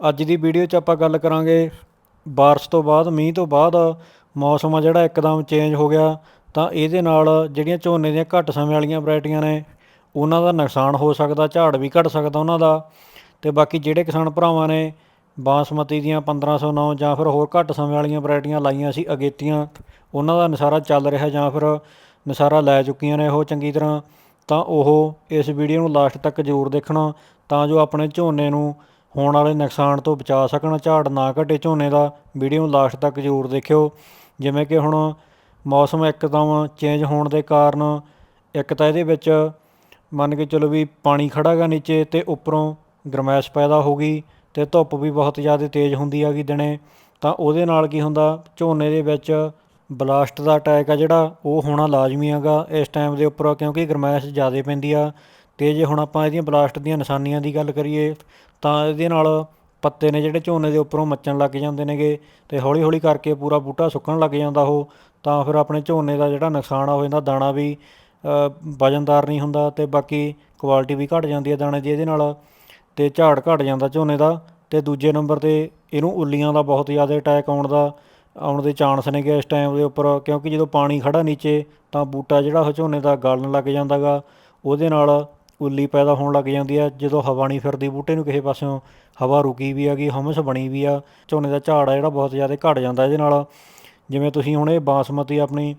ਅੱਜ ਦੀ ਵੀਡੀਓ 'ਚ ਆਪਾਂ ਗੱਲ ਕਰਾਂਗੇ ਬਾਰਿਸ਼ ਤੋਂ ਬਾਅਦ, ਮੀਂਹ ਤੋਂ ਬਾਅਦ ਮੌਸਮ ਆ ਜਿਹੜਾ ਇੱਕਦਮ ਚੇਂਜ ਹੋ ਗਿਆ। ਤਾਂ ਇਹਦੇ ਨਾਲ ਜਿਹੜੀਆਂ ਝੋਨੇ ਦੀਆਂ ਘੱਟ ਸਮੇਂ ਵਾਲੀਆਂ ਵੈਰਾਈਟੀਆਂ ਨੇ, ਉਹਨਾਂ ਦਾ ਨੁਕਸਾਨ ਹੋ ਸਕਦਾ, ਝਾੜ ਵੀ ਘਟ ਸਕਦਾ ਉਹਨਾਂ ਦਾ। ਤੇ ਬਾਕੀ ਜਿਹੜੇ ਕਿਸਾਨ ਭਰਾਵਾਂ ਨੇ ਬਾਸਮਤੀ ਦੀਆਂ 1509 ਜਾਂ ਫਿਰ ਹੋਰ ਘੱਟ ਸਮੇਂ ਵਾਲੀਆਂ ਵੈਰਾਈਟੀਆਂ ਲਾਈਆਂ ਸੀ ਅਗੇਤੀਆਂ, ਉਹਨਾਂ ਦਾ ਨਸਾਰਾ ਚੱਲ ਰਿਹਾ ਜਾਂ ਫਿਰ ਨਸਾਰਾ ਲੈ ਚੁੱਕੀਆਂ ਨੇ ਉਹ ਚੰਗੀ ਤਰ੍ਹਾਂ, ਤਾਂ ਉਹ ਇਸ ਵੀਡੀਓ ਨੂੰ ਲਾਸਟ ਤੱਕ ਜ਼ਰੂਰ ਦੇਖਣਾ, ਤਾਂ ਜੋ ਆਪਣੇ ਝੋਨੇ ਨੂੰ ਹੋਣ ਵਾਲੇ ਨੁਕਸਾਨ ਤੋਂ ਬਚਾ ਸਕਣ। ਝਾੜ ਨਾ ਘਟੇ ਝੋਨੇ ਦਾ ਵੀਡੀਓ ਨੂੰ ਲਾਸਟ ਤੱਕ ਜ਼ਰੂਰ ਦੇਖਿਓ। ਜਿਵੇਂ ਕਿ ਹੁਣ ਮੌਸਮ ਇੱਕਦਮ ਚੇਂਜ ਹੋਣ ਦੇ ਕਾਰਨ ਇੱਕ ਤਾਂ ਇਹਦੇ ਵਿੱਚ ਮੰਨ ਕੇ ਚਲੋ ਵੀ ਪਾਣੀ ਖੜਾ ਗਾ ਨੀਚੇ ਤੇ ਉੱਪਰੋਂ ਗਰਮੈਸ਼ ਪੈਦਾ ਹੋ ਗਈ ਤੇ ਧੁੱਪ ਵੀ ਬਹੁਤ ਜ਼ਿਆਦਾ ਤੇਜ਼ ਹੁੰਦੀ ਹੈਗੀ ਦਿਨੇ। ਤਾਂ ਉਹਦੇ ਨਾਲ ਕੀ ਹੁੰਦਾ, ਝੋਨੇ ਦੇ ਵਿੱਚ ਬਲਾਸਟ ਦਾ ਅਟੈਕ ਆ ਜਿਹੜਾ, ਉਹ ਹੋਣਾ ਲਾਜ਼ਮੀ ਹੈਗਾ ਇਸ ਟਾਈਮ ਦੇ ਉੱਪਰ ਕਿਉਂਕਿ ਗਰਮੈਸ਼ ਜ਼ਿਆਦਾ ਪੈਂਦੀ ਆ। ਤੇ ਜੇ ਹੁਣ ਆਪਾਂ ਇਹਦੀਆਂ ਬਲਾਸਟ ਦੀਆਂ ਨਿਸ਼ਾਨੀਆਂ ਦੀ ਗੱਲ ਕਰੀਏ ਤਾਂ ਇਹਦੇ ਨਾਲ ਪੱਤੇ ਨੇ ਜਿਹੜੇ ਝੋਨੇ ਦੇ ਉੱਪਰੋਂ ਮੱਚਣ ਲੱਗ ਜਾਂਦੇ ਨੇਗੇ ਤੇ ਹੌਲੀ ਹੌਲੀ ਕਰਕੇ ਪੂਰਾ ਬੂਟਾ ਸੁੱਕਣ ਲੱਗ ਜਾਂਦਾ ਉਹ, ਤਾਂ ਫਿਰ ਆਪਣੇ ਝੋਨੇ ਦਾ ਜਿਹੜਾ ਨੁਕਸਾਨ ਆ ਹੋ ਜਾਂਦਾ ਦਾਣਾ ਵੀ ਵਜ਼ਨਦਾਰ ਨਹੀਂ ਹੁੰਦਾ ਤੇ ਬਾਕੀ ਕੁਆਲਿਟੀ ਵੀ ਘਟ ਜਾਂਦੀ ਹੈ ਦਾਣੇ ਦੀ ਇਹਦੇ ਨਾਲ ਤੇ ਝਾੜ ਘਟ ਜਾਂਦਾ ਝੋਨੇ ਦਾ ਤੇ ਦੂਜੇ ਨੰਬਰ ਤੇ ਇਹਨੂੰ ਉੱਲੀਆਂ ਦਾ ਬਹੁਤ ਜ਼ਿਆਦਾ ਅਟੈਕ ਆਉਣ ਦਾ, ਆਉਣ ਦੇ ਚਾਂਸ ਨੇਗੇ ਇਸ ਟਾਈਮ ਦੇ ਉੱਪਰ, ਕਿਉਂਕਿ ਜਦੋਂ ਪਾਣੀ ਖੜਾ ਨੀਚੇ ਤਾਂ ਬੂਟਾ ਜਿਹੜਾ ਉਹ ਝੋਨੇ ਦਾ ਗਲਣ ਲੱਗ ਜਾਂਦਾਗਾ, ਉਹਦੇ ਨਾਲ ਉੱਲੀ ਪੈਦਾ ਹੋਣ ਲੱਗ ਜਾਂਦੀ ਆ, ਜਦੋਂ ਹਵਾ ਨਹੀਂ ਫਿਰਦੀ, ਬੂਟੇ ਨੂੰ ਕਿਸੇ ਪਾਸਿਓਂ ਹਵਾ ਰੁਕੀ ਵੀ ਹੈਗੀ ਹਮਸ ਬਣੀ ਵੀ ਆ, ਝੋਨੇ ਦਾ ਝਾੜ ਆ ਜਿਹੜਾ ਬਹੁਤ ਜ਼ਿਆਦਾ ਘਟ ਜਾਂਦਾ ਇਹਦੇ ਨਾਲ। ਜਿਵੇਂ ਤੁਸੀਂ ਹੁਣ ਇਹ ਬਾਸਮਤੀ ਆਪਣੀ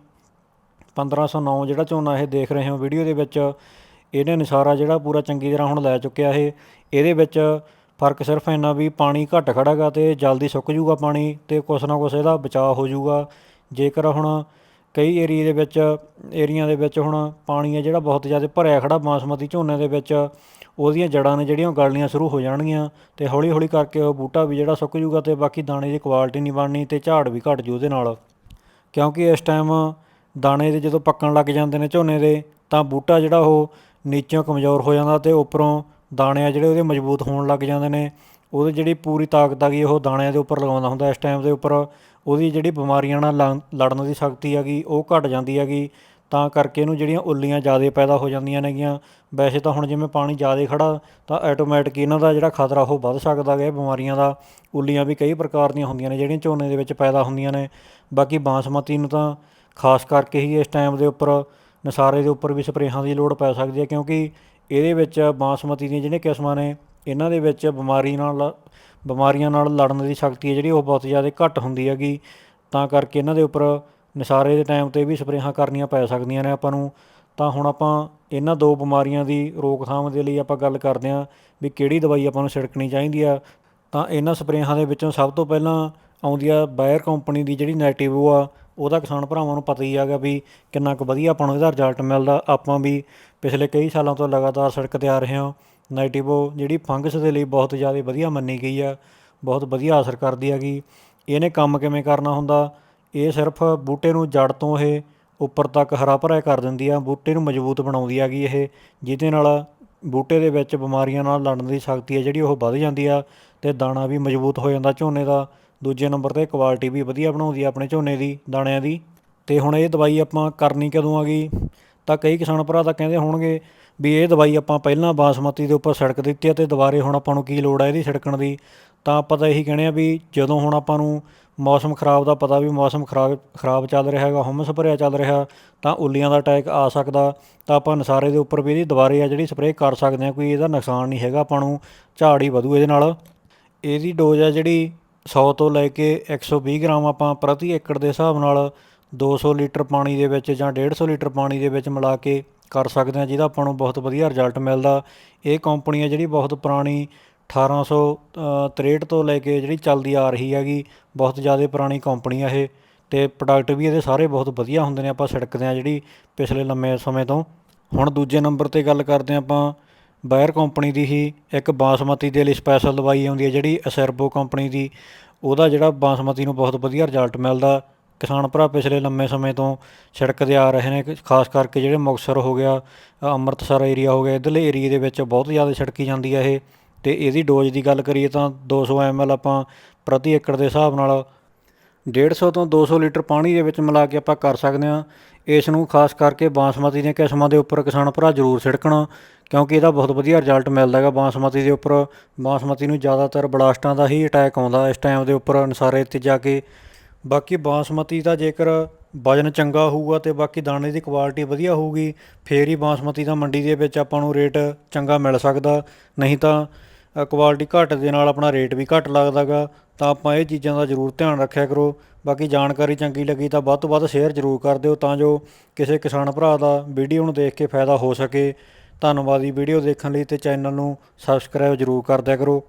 1509 ਜਿਹੜਾ ਝੋਨਾ ਇਹ ਦੇਖ ਰਹੇ ਹੋ ਵੀਡੀਓ ਦੇ ਵਿੱਚ ਇਹਨੇ ਨਿਸਾਰਾ ਜਿਹੜਾ ਪੂਰਾ ਚੰਗੀ ਤਰ੍ਹਾਂ ਹੁਣ ਲੈ ਚੁੱਕਿਆ ਇਹ। ਇਹਦੇ ਵਿੱਚ ਫ਼ਰਕ ਸਿਰਫ ਇੰਨਾ ਵੀ ਪਾਣੀ ਘੱਟ ਖੜਾਗਾ ਤੇ ਜਲਦੀ ਸੁੱਕ ਜੂਗਾ ਪਾਣੀ ਤੇ ਕੁਛ ਨਾ ਕੁਛ ਇਹਦਾ ਬਚਾਅ ਹੋ ਜੂਗਾ ਜੇਕਰ ਹੁਣ ਕਈ ਏਰੀਏ ਦੇ ਵਿੱਚ, ਏਰੀਆਂ ਦੇ ਵਿੱਚ ਹੁਣ ਪਾਣੀ ਹੈ ਜਿਹੜਾ ਬਹੁਤ ਜ਼ਿਆਦਾ ਭਰਿਆ ਖੜਾ ਬਾਸਮਤੀ ਝੋਨੇ ਦੇ ਵਿੱਚ। ਉਹਦੀਆਂ ਜੜਾਂ ਨੇ ਜਿਹੜੀਆਂ ਉਹ ਗਲਣੀਆਂ ਸ਼ੁਰੂ ਹੋ ਜਾਣਗੀਆਂ ਤੇ ਹੌਲੀ ਹੌਲੀ ਕਰਕੇ ਉਹ ਬੂਟਾ ਵੀ ਜਿਹੜਾ ਸੁੱਕ ਜੂਗਾ ਤੇ ਬਾਕੀ ਦਾਣੇ ਦੀ ਕੁਆਲਿਟੀ ਨਹੀਂ ਬਣਨੀ ਤੇ ਝਾੜ ਵੀ ਘਟ ਜੂ ਉਹਦੇ ਨਾਲ। ਕਿਉਂਕਿ ਇਸ ਟਾਈਮ ਦਾਣੇ ਦੇ ਜਦੋਂ ਪੱਕਣ ਲੱਗ ਜਾਂਦੇ ਨੇ ਝੋਨੇ ਦੇ, ਤਾਂ ਬੂਟਾ ਜਿਹੜਾ ਉਹ ਨੀਚੋਂ ਕਮਜ਼ੋਰ ਹੋ ਜਾਂਦਾ ਤੇ ਉੱਪਰੋਂ ਦਾਣੇ ਆ ਜਿਹੜੇ ਉਹਦੇ ਮਜ਼ਬੂਤ ਹੋਣ ਲੱਗ ਜਾਂਦੇ ਨੇ। ਉਹਦੀ ਜਿਹੜੀ ਪੂਰੀ ਤਾਕਤ ਆ ਗਈ, ਉਹ ਦਾਣਿਆਂ ਦੇ ਉੱਪਰ ਲਗਾਉਂਦਾ ਹੁੰਦਾ। ਇਸ ਟਾਈਮ ਦੇ ਉੱਪਰ ਉਹਦੀ ਜਿਹੜੀ ਬਿਮਾਰੀਆਂ ਨਾਲ ਲੜਨ ਦੀ ਸ਼ਕਤੀ ਹੈਗੀ ਉਹ ਘਟ ਜਾਂਦੀ ਹੈਗੀ ਤਾਂ ਕਰਕੇ ਇਹਨੂੰ ਜਿਹੜੀਆਂ ਉੱਲੀਆਂ ਜ਼ਿਆਦਾ ਪੈਦਾ ਹੋ ਜਾਂਦੀਆਂ ਨੇਗੀਆਂ। ਵੈਸੇ ਤਾਂ ਹੁਣ ਜਿਵੇਂ ਪਾਣੀ ਜ਼ਿਆਦਾ ਖੜਾ, ਤਾਂ ਆਟੋਮੈਟਿਕ ਇਹਨਾਂ ਦਾ ਜਿਹੜਾ ਖਤਰਾ, ਉਹ ਵੱਧ ਸਕਦਾ ਹੈ ਬਿਮਾਰੀਆਂ ਦਾ। ਉੱਲੀਆਂ ਵੀ ਕਈ ਪ੍ਰਕਾਰ ਦੀਆਂ ਹੁੰਦੀਆਂ ਨੇ, ਜਿਹੜੀਆਂ ਝੋਨੇ ਦੇ ਵਿੱਚ ਪੈਦਾ ਹੁੰਦੀਆਂ ਨੇ। ਬਾਕੀ ਬਾਸਮਤੀ ਨੂੰ ਤਾਂ ਖਾਸ ਕਰਕੇ ਹੀ ਇਸ ਟਾਈਮ ਦੇ ਉੱਪਰ, ਨਸਾਰੇ ਦੇ ਉੱਪਰ ਵੀ ਸਪਰੇਹਾਂ ਦੀ ਲੋੜ ਪੈ ਸਕਦੀ ਹੈ ਕਿਉਂਕਿ ਇਹਦੇ ਵਿੱਚ ਬਾਸਮਤੀ ਦੀਆਂ ਜਿਹੜੀਆਂ ਕਿਸਮਾਂ ਨੇ ਇਹਨਾਂ ਦੇ ਵਿੱਚ ਬਿਮਾਰੀ ਨਾਲ, ਬਿਮਾਰੀਆਂ ਨਾਲ ਲੜਨ ਦੀ ਸ਼ਕਤੀ ਹੈ ਜਿਹੜੀ ਉਹ ਬਹੁਤ ਜ਼ਿਆਦਾ ਘੱਟ ਹੁੰਦੀ ਹੈਗੀ। ਤਾਂ ਕਰਕੇ ਇਹਨਾਂ ਦੇ ਉੱਪਰ ਨਿਸਾਰੇ ਦੇ ਟਾਈਮ ਤੇ ਵੀ ਸਪਰੇਹਾਂ ਕਰਨੀਆਂ ਪੈ ਸਕਦੀਆਂ ਨੇ ਆਪਾਂ ਨੂੰ। ਤਾਂ ਹੁਣ ਆਪਾਂ ਇਹਨਾਂ ਦੋ ਬਿਮਾਰੀਆਂ ਦੀ ਰੋਕਥਾਮ ਦੇ ਲਈ ਆਪਾਂ ਗੱਲ ਕਰਦੇ ਹਾਂ ਵੀ ਕਿਹੜੀ ਦਵਾਈ ਆਪਾਂ ਨੂੰ ਛਿੜਕਣੀ ਚਾਹੀਦੀ ਆ। ਤਾਂ ਇਹਨਾਂ ਸਪਰੇਹਾਂ ਦੇ ਵਿੱਚੋਂ ਸਭ ਤੋਂ ਪਹਿਲਾਂ ਆਉਂਦੀ ਆ ਬਾਇਰ ਕੰਪਨੀ ਦੀ ਜਿਹੜੀ ਨੈਟਿਵੋ ਆ, ਉਹਦਾ ਕਿਸਾਨ ਭਰਾਵਾਂ ਨੂੰ ਪਤਾ ਹੀ ਹੈਗਾ ਵੀ ਕਿੰਨਾ ਕੁ ਵਧੀਆ ਆਪਾਂ ਨੂੰ ਇਹਦਾ ਰਿਜ਼ਲਟ ਮਿਲਦਾ। ਆਪਾਂ ਵੀ ਪਿਛਲੇ ਕਈ ਸਾਲਾਂ ਤੋਂ ਲਗਾਤਾਰ ਸੜਕ ਆ ਰਹੇ ਹਾਂ। ਨੈਟਿਵੋ ਜਿਹੜੀ ਫੰਗਸ ਦੇ ਲਈ ਬਹੁਤ ਜ਼ਿਆਦਾ ਵਧੀਆ ਮੰਨੀ ਗਈ ਆ, ਬਹੁਤ ਵਧੀਆ ਅਸਰ ਕਰਦੀ ਹੈਗੀ। ਇਹਨੇ ਕੰਮ ਕਿਵੇਂ ਕਰਨਾ ਹੁੰਦਾ? ਇਹ ਸਿਰਫ ਬੂਟੇ ਨੂੰ ਜੜ ਤੋਂ ਇਹ ਉੱਪਰ ਤੱਕ ਹਰਾ ਭਰਾ ਕਰ ਦਿੰਦੀ ਆ, ਬੂਟੇ ਨੂੰ ਮਜ਼ਬੂਤ ਬਣਾਉਂਦੀ ਹੈਗੀ ਇਹ, ਜਿਹਦੇ ਨਾਲ ਬੂਟੇ ਦੇ ਵਿੱਚ ਬਿਮਾਰੀਆਂ ਨਾਲ ਲੜਨ ਦੀ ਸ਼ਕਤੀ ਹੈ ਜਿਹੜੀ ਉਹ ਵੱਧ ਜਾਂਦੀ ਆ ਤੇ ਦਾਣਾ ਵੀ ਮਜ਼ਬੂਤ ਹੋ ਜਾਂਦਾ ਝੋਨੇ ਦਾ। ਦੂਜੇ ਨੰਬਰ ਤੇ ਕੁਆਲਿਟੀ ਵੀ ਵਧੀਆ ਬਣਾਉਂਦੀ ਆ ਆਪਣੇ ਝੋਨੇ ਦੀ, ਦਾਣਿਆਂ ਦੀ। ਤੇ ਹੁਣ ਇਹ ਦਵਾਈ ਆਪਾਂ ਕਰਨੀ ਕਦੋਂ ਆ ਗਈ? ਤਾਂ ਕਈ ਕਿਸਾਨ ਭਰਾ ਤਾਂ ਕਹਿੰਦੇ ਹੋਣਗੇ ਵੀ ਇਹ ਦਵਾਈ ਆਪਾਂ ਪਹਿਲਾਂ ਬਾਸਮਤੀ ਦੇ ਉੱਪਰ ਛਿੜਕ ਦਿੱਤੀ ਆ ਤੇ ਦੁਬਾਰੇ ਹੁਣ ਆਪਾਂ ਨੂੰ ਕੀ ਲੋੜ ਹੈ ਇਹਦੀ ਛਿੜਕਣ ਦੀ? ਤਾਂ ਆਪਾਂ ਤਾਂ ਇਹੀ ਕਹਿੰਦੇ ਆ ਵੀ ਜਦੋਂ ਹੁਣ ਆਪਾਂ ਨੂੰ ਮੌਸਮ ਖਰਾਬ ਦਾ ਪਤਾ ਵੀ ਮੌਸਮ ਖਰਾਬ ਖਰਾਬ ਚੱਲ ਰਿਹਾ ਹੈਗਾ, ਹਮਸ ਭਰਿਆ ਚੱਲ ਰਿਹਾ, ਤਾਂ ਉੱਲੀਆਂ ਦਾ ਅਟੈਕ ਆ ਸਕਦਾ, ਤਾਂ ਆਪਾਂ ਨਸਾਰੇ ਦੇ ਉੱਪਰ ਵੀ ਇਹਦੀ ਦੁਬਾਰੇ ਆ ਜਿਹੜੀ ਸਪਰੇਅ ਕਰ ਸਕਦੇ ਆ, ਕੋਈ ਇਹਦਾ ਨੁਕਸਾਨ ਨਹੀਂ ਹੈਗਾ ਆਪਾਂ ਨੂੰ, ਝਾੜ ਹੀ ਵਧੂ ਇਹਦੇ ਨਾਲ। ਇਹਦੀ ਡੋਜ਼ ਆ ਜਿਹੜੀ 100 ਤੋਂ ਲੈ ਕੇ 120 ਗ੍ਰਾਮ ਆਪਾਂ ਪ੍ਰਤੀ ਏਕੜ ਦੇ ਹਿਸਾਬ ਨਾਲ 200 ਲੀਟਰ ਪਾਣੀ ਦੇ ਵਿੱਚ ਜਾਂ 150 ਲੀਟਰ ਪਾਣੀ ਦੇ ਵਿੱਚ ਮਿਲਾ ਕੇ ਕਰ ਸਕਦੇ ਹਾਂ, ਜਿਹਦਾ ਆਪਾਂ ਨੂੰ ਬਹੁਤ ਵਧੀਆ ਰਿਜ਼ਲਟ ਮਿਲਦਾ। ਇਹ ਕੰਪਨੀ ਹੈ ਜਿਹੜੀ ਬਹੁਤ ਪੁਰਾਣੀ 1863 ਤੋਂ ਲੈ ਕੇ ਜਿਹੜੀ ਚੱਲਦੀ ਆ ਰਹੀ ਹੈਗੀ, ਬਹੁਤ ਜ਼ਿਆਦਾ ਪੁਰਾਣੀ ਕੰਪਨੀ ਆ ਇਹ। ਤੇ ਪ੍ਰੋਡਕਟ ਵੀ ਇਹਦੇ ਸਾਰੇ ਬਹੁਤ ਵਧੀਆ ਹੁੰਦੇ ਨੇ, ਆਪਾਂ ਛਿੜਕਦੇ ਆ ਜਿਹੜੀ ਪਿਛਲੇ ਲੰਮੇ ਸਮੇਂ ਤੋਂ। ਹੁਣ ਦੂਜੇ ਨੰਬਰ ਤੇ ਗੱਲ ਕਰਦੇ ਹਾਂ ਆਪਾਂ, ਬਾਇਰ ਕੰਪਨੀ ਦੀ ਹੀ, ਇੱਕ ਬਾਸਮਤੀ ਦੇ ਲਈ ਸਪੈਸ਼ਲ ਦਵਾਈ ਆਉਂਦੀ ਹੈ ਜਿਹੜੀ, ਅਸਰਬੋ ਕੰਪਨੀ ਦੀ। ਉਹਦਾ ਜਿਹੜਾ ਬਾਸਮਤੀ ਨੂੰ ਬਹੁਤ ਵਧੀਆ ਰਿਜ਼ਲਟ ਮਿਲਦਾ। ਕਿਸਾਨ ਭਰਾ ਪਿਛਲੇ ਲੰਮੇ ਸਮੇਂ ਤੋਂ ਛਿੜਕਦੇ ਆ ਰਹੇ ਨੇ ਖਾਸ ਕਰਕੇ ਜਿਹੜੇ ਮੁਕਤਸਰ ਹੋ ਗਿਆ, ਅੰਮ੍ਰਿਤਸਰ ਏਰੀਆ ਹੋ ਗਿਆ, ਇਧਰਲੇ ਏਰੀਏ ਦੇ ਵਿੱਚ ਬਹੁਤ ਜ਼ਿਆਦਾ ਛਿੜਕੀ ਜਾਂਦੀ ਹੈ ਇਹ। ਤੇ ਇਹਦੀ ਡੋਜ਼ ਦੀ ਗੱਲ ਕਰੀਏ ਤਾਂ 200 ml ਆਪਾਂ ਪ੍ਰਤੀ ਏਕੜ ਦੇ ਹਿਸਾਬ ਨਾਲ 150 ਤੋਂ 200 ਲੀਟਰ ਪਾਣੀ ਦੇ ਵਿੱਚ ਮਿਲਾ ਕੇ ਆਪਾਂ ਕਰ ਸਕਦੇ ਹਾਂ। ਇਸ ਨੂੰ ਖਾਸ ਕਰਕੇ ਬਾਸਮਤੀ ਦੀਆਂ ਕਿਸਮਾਂ ਦੇ ਉੱਪਰ ਕਿਸਾਨ ਭਰਾ ਜ਼ਰੂਰ ਛਿੜਕਣ, ਕਿਉਂਕਿ ਇਹਦਾ ਬਹੁਤ ਵਧੀਆ ਰਿਜ਼ਲਟ ਮਿਲਦਾ ਹੈਗਾ। ਬਾਸਮਤੀ ਦੇ ਉੱਪਰ, ਬਾਸਮਤੀ ਨੂੰ ਜ਼ਿਆਦਾਤਰ ਬਲਾਸਟਾਂ ਦਾ ਹੀ ਅਟੈਕ ਆਉਂਦਾ ਇਸ ਟਾਈਮ ਦੇ ਉੱਪਰ ਨਸਾਰੇ ਤੇ ਜਾ ਕੇ। ਬਾਕੀ ਬਾਸਮਤੀ ਦਾ ਜੇਕਰ ਵਜਨ ਚੰਗਾ ਹੋਊਗਾ ਤੇ ਬਾਕੀ ਦਾਣੇ ਦੀ ਕੁਆਲਿਟੀ ਵਧੀਆ ਹੋਊਗੀ, ਫੇਰ ਹੀ ਬਾਸਮਤੀ ਦਾ ਮੰਡੀ ਦੇ ਵਿੱਚ ਆਪਾਂ ਨੂੰ ਰੇਟ ਚੰਗਾ ਮਿਲ ਸਕਦਾ। ਨਹੀਂ ਤਾਂ ਕੁਆਲਿਟੀ ਘੱਟ ਦੇ ਨਾਲ ਆਪਣਾ ਰੇਟ ਵੀ ਘੱਟ ਲੱਗਦਾ ਗਾ ਤਾਂ ਆਪਾਂ ਇਹ ਚੀਜ਼ਾਂ ਦਾ ਜ਼ਰੂਰ ਧਿਆਨ ਰੱਖਿਆ ਕਰੋ। ਬਾਕੀ ਜਾਣਕਾਰੀ ਚੰਗੀ ਲੱਗੀ ਤਾਂ ਵੱਧ ਤੋਂ ਵੱਧ ਸ਼ੇਅਰ ਜ਼ਰੂਰ ਕਰ ਦਿਓ ਤਾਂ ਜੋ ਕਿਸੇ ਕਿਸਾਨ ਭਰਾ ਦਾ ਵੀਡੀਓ ਨੂੰ ਦੇਖ ਕੇ ਫਾਇਦਾ ਹੋ ਸਕੇ। ਧੰਨਵਾਦ ਜੀ ਵੀਡੀਓ ਦੇਖਣ ਲਈ ਤੇ ਚੈਨਲ ਨੂੰ ਸਬਸਕ੍ਰਾਈਬ ਜ਼ਰੂਰ ਕਰ ਦਿਆ ਕਰੋ।